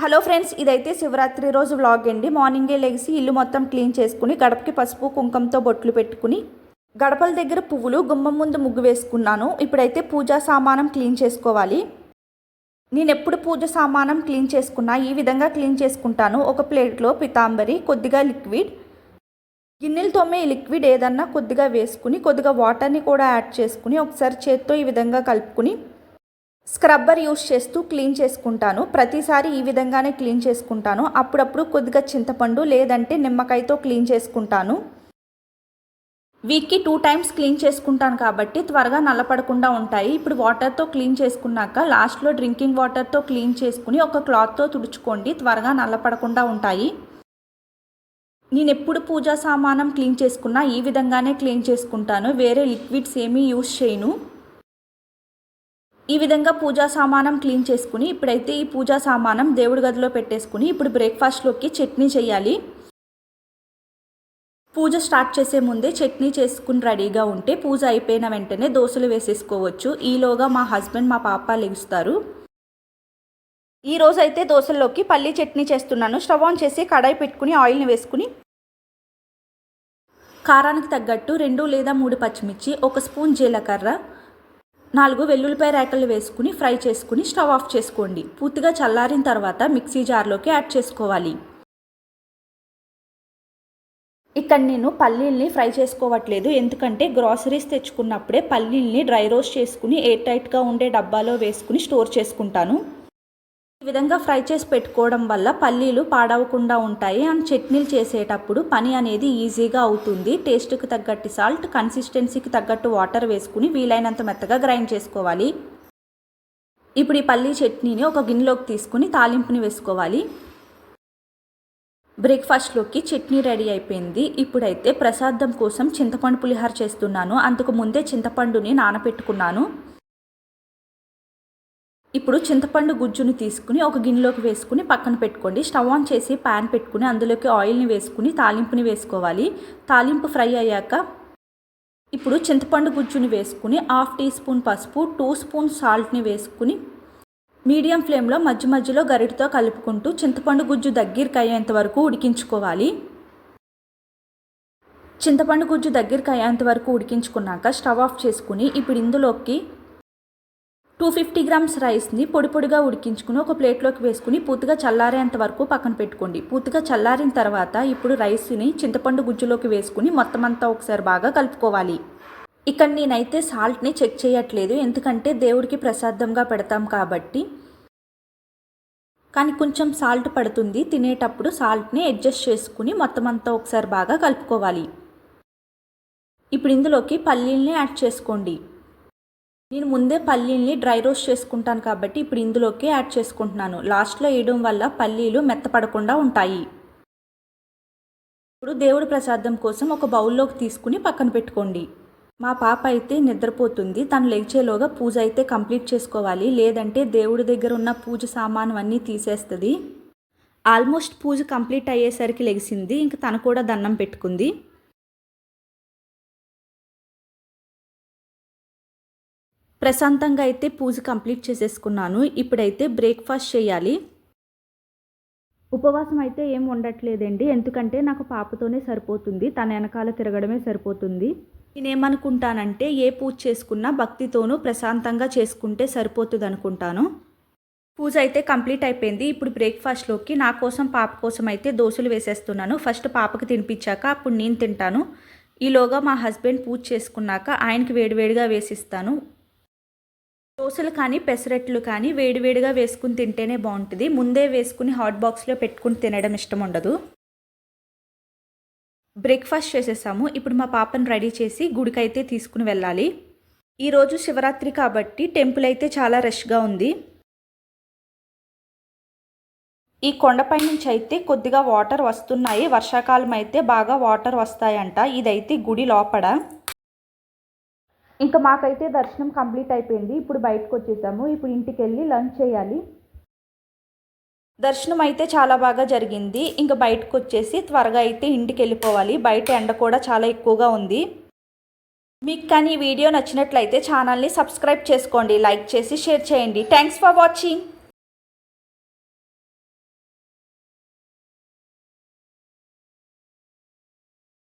Hello friends ఇదైతే శివరాత్రి రోజు vlog అండి. మార్నింగే లెగిసి ఇల్లు మొత్తం క్లీన్ చేసుకుని గడపకి పసుపు కుంకంతో బొట్లు పెట్టుకుని గడపల దగ్గర పువ్వులు గుమ్మం ముందు ముగ్గు వేసుకున్నాను. ఇప్పుడైతే పూజా సామానం క్లీన్ చేసుకోవాలి. నేను ఎప్పుడు పూజ సామానం క్లీన్ చేసుకున్నా ఈ విధంగా క్లీన్ చేసుకుంటాను. ఒక ప్లేట్లో పితాంబరి కొద్దిగా లిక్విడ్ గిన్నెలు తోమే లిక్విడ్ ఏదన్నా కొద్దిగా వేసుకుని కొద్దిగా వాటర్ని కూడా యాడ్ చేసుకుని ఒకసారి చేత్తో ఈ విధంగా కలుపుకుని స్క్రబ్బర్ యూస్ చేస్తూ క్లీన్ చేసుకుంటాను. ప్రతిసారి ఈ విధంగానే క్లీన్ చేసుకుంటాను. అప్పుడప్పుడు కొద్దిగా చింతపండు లేదంటే నిమ్మకాయతో క్లీన్ చేసుకుంటాను. వీక్కి టూ టైమ్స్ క్లీన్ చేసుకుంటాను కాబట్టి త్వరగా నల్లపడకుండా ఉంటాయి. ఇప్పుడు వాటర్తో క్లీన్ చేసుకున్నాక లాస్ట్లో డ్రింకింగ్ వాటర్తో క్లీన్ చేసుకుని ఒక క్లాత్తో తుడుచుకోండి. త్వరగా నల్లపడకుండా ఉంటాయి. నేను ఎప్పుడు పూజా సామానం క్లీన్ చేసుకున్నా ఈ విధంగానే క్లీన్ చేసుకుంటాను. వేరే లిక్విడ్స్ ఏమీ యూస్ చేయను. ఈ విధంగా పూజా సామానం క్లీన్ చేసుకుని ఇప్పుడైతే ఈ పూజా సామానం దేవుడి గదిలో పెట్టేసుకుని ఇప్పుడు బ్రేక్ఫాస్ట్లోకి చట్నీ చేయాలి. పూజ స్టార్ట్ చేసే ముందే చట్నీ చేసుకుని రెడీగా ఉంటే పూజ అయిపోయిన వెంటనే దోశలు వేసేసుకోవచ్చు. ఈలోగా మా హస్బెండ్ మా పాప లెగుస్తారు ఈ దోశల్లోకి పల్లీ చట్నీ చేస్తున్నాను. స్టవ్ ఆన్ చేసి కడాయి పెట్టుకుని ఆయిల్ని వేసుకుని కారానికి తగ్గట్టు రెండు లేదా మూడు పచ్చిమిర్చి ఒక స్పూన్ జీలకర్ర నాలుగు వెల్లుల్లిపాయ రేకలు వేసుకుని ఫ్రై చేసుకుని స్టవ్ ఆఫ్ చేసుకోండి. పూర్తిగా చల్లారిన తర్వాత మిక్సీ జార్లోకి యాడ్ చేసుకోవాలి. ఇక్కడ నేను పల్లీల్ని ఫ్రై చేసుకోవట్లేదు. ఎందుకంటే గ్రాసరీస్ తెచ్చుకున్నప్పుడే పల్లీల్ని డ్రై రోస్ట్ చేసుకుని ఎయిర్ టైట్గా ఉండే డబ్బాలో వేసుకుని స్టోర్ చేసుకుంటాను. ఈ విధంగా ఫ్రై చేసి పెట్టుకోవడం వల్ల పల్లీలు పాడవకుండా ఉంటాయి అండ్ చట్నీలు చేసేటప్పుడు పని అనేది ఈజీగా అవుతుంది. టేస్ట్కి తగ్గట్టు సాల్ట్ కన్సిస్టెన్సీకి తగ్గట్టు వాటర్ వేసుకుని వీలైనంత మెత్తగా గ్రైండ్ చేసుకోవాలి. ఇప్పుడు ఈ పల్లీ చట్నీని ఒక గిన్నెలోకి తీసుకుని తాలింపుని వేసుకోవాలి. బ్రేక్ఫాస్ట్లోకి చట్నీ రెడీ అయిపోయింది. ఇప్పుడైతే ప్రసాదం కోసం చింతపండు పులిహార చేస్తున్నాను. అంతకు ముందే చింతపండుని నానబెట్టుకున్నాను ఇప్పుడు చింతపండు గుజ్జుని తీసుకుని ఒక గిన్నెలోకి వేసుకుని పక్కన పెట్టుకోండి. స్టవ్ ఆన్ చేసి ప్యాన్ పెట్టుకుని అందులోకి ఆయిల్ని వేసుకుని తాలింపుని వేసుకోవాలి. తాలింపు ఫ్రై అయ్యాక ఇప్పుడు చింతపండు గుజ్జుని వేసుకుని హాఫ్ టీ స్పూన్ పసుపు టూ స్పూన్ సాల్ట్ని వేసుకుని మీడియం ఫ్లేమ్లో మధ్య మధ్యలో గరిటతో కలుపుకుంటూ చింతపండు గుజ్జు దగ్గరికి అయ్యేంత వరకు ఉడికించుకోవాలి. చింతపండు గుజ్జు దగ్గరికి అయ్యేంత వరకు ఉడికించుకున్నాక స్టవ్ ఆఫ్ చేసుకుని ఇప్పుడు ఇందులోకి టూ ఫిఫ్టీ గ్రామ్స్ రైస్ని పొడి పొడిగా ఉడికించుకుని ఒక ప్లేట్లోకి వేసుకుని పూర్తిగా చల్లారేంత వరకు పక్కన పెట్టుకోండి. పూర్తిగా చల్లారిన తర్వాత ఇప్పుడు రైస్ని చింతపండు గుజ్జులోకి వేసుకుని మొత్తం అంతా ఒకసారి బాగా కలుపుకోవాలి. ఇక్కడ నేనైతే సాల్ట్ని చెక్ చేయట్లేదు. ఎందుకంటే దేవుడికి ప్రసాదంగా పెడతాం కాబట్టి. కానీ కొంచెం సాల్ట్ పడుతుంది. తినేటప్పుడు సాల్ట్ని అడ్జస్ట్ చేసుకుని మొత్తం అంతా ఒకసారి బాగా కలుపుకోవాలి. ఇప్పుడు ఇందులోకి పల్లీల్ని యాడ్ చేసుకోండి. నేను ముందే పల్లీల్ని డ్రై రోస్ట్ చేసుకుంటాను కాబట్టి ఇప్పుడు ఇందులోకి యాడ్ చేసుకుంటున్నాను. లాస్ట్లో వేయడం వల్ల పల్లీలు మెత్తపడకుండా ఉంటాయి. ఇప్పుడు దేవుడి ప్రసాదం కోసం ఒక బౌల్లోకి తీసుకుని పక్కన పెట్టుకోండి. మా పాప అయితే నిద్రపోతుంది. తను లేచేలోగా పూజ అయితే కంప్లీట్ చేసుకోవాలి. లేదంటే దేవుడి దగ్గర ఉన్న పూజ సామాను అన్నీ తీసేస్తుంది. ఆల్మోస్ట్ పూజ కంప్లీట్ అయ్యేసరికి లెగిసింది. ఇంక తను కూడా దండం పెట్టుకుంది. ప్రశాంతంగా అయితే పూజ కంప్లీట్ చేసేసుకున్నాను. ఇప్పుడైతే బ్రేక్ఫాస్ట్ చేయాలి. ఉపవాసం అయితే ఏం ఉండట్లేదండి. ఎందుకంటే నాకు పాపతోనే సరిపోతుంది. తన వెనకాల తిరగడమే సరిపోతుంది. నేనేమనుకుంటానంటే ఏ పూజ చేసుకున్నా భక్తితోనూ ప్రశాంతంగా చేసుకుంటే సరిపోతుంది అనుకుంటాను పూజ అయితే కంప్లీట్ అయిపోయింది. ఇప్పుడు బ్రేక్ఫాస్ట్లోకి నా కోసం పాప కోసం అయితే దోశలు వేసేస్తున్నాను. ఫస్ట్ పాపకి తినిపించాక అప్పుడు నేను తింటాను. ఈలోగా మా హస్బెండ్ పూజ చేసుకున్నాక ఆయనకి వేడివేడిగా వేసిస్తాను. దోశలు కానీ పెసరట్లు కానీ వేడివేడిగా వేసుకుని తింటేనే బాగుంటుంది. ముందే వేసుకుని హాట్ బాక్స్లో పెట్టుకుని తినడం ఇష్టం ఉండదు. బ్రేక్ఫాస్ట్ చేసేసాము. ఇప్పుడు మా పాపను రెడీ చేసి గుడికైతే తీసుకుని వెళ్ళాలి. ఈరోజు శివరాత్రి కాబట్టి టెంపుల్ అయితే చాలా రష్గా ఉంది. ఈ కొండపై నుంచి అయితే కొద్దిగా వాటర్ వస్తున్నాయి. వర్షాకాలం అయితే బాగా వాటర్ వస్తాయంట. ఇదైతే గుడి లోపల. ఇంకా మాకైతే దర్శనం కంప్లీట్ అయిపోయింది. ఇప్పుడు బయటకు వచ్చేసాము. ఇప్పుడు ఇంటికి వెళ్ళి లంచ్ చేయాలి. దర్శనం అయితే చాలా బాగా జరిగింది. ఇంకా బయటకు వచ్చేసి త్వరగా అయితే ఇంటికి వెళ్ళిపోవాలి బయట ఎండ కూడా చాలా ఎక్కువగా ఉంది. మీకు కానీ ఈ వీడియో నచ్చినట్లయితే ఛానల్ని సబ్స్క్రైబ్ చేసుకోండి. లైక్ చేసి షేర్ చేయండి. Thanks for watching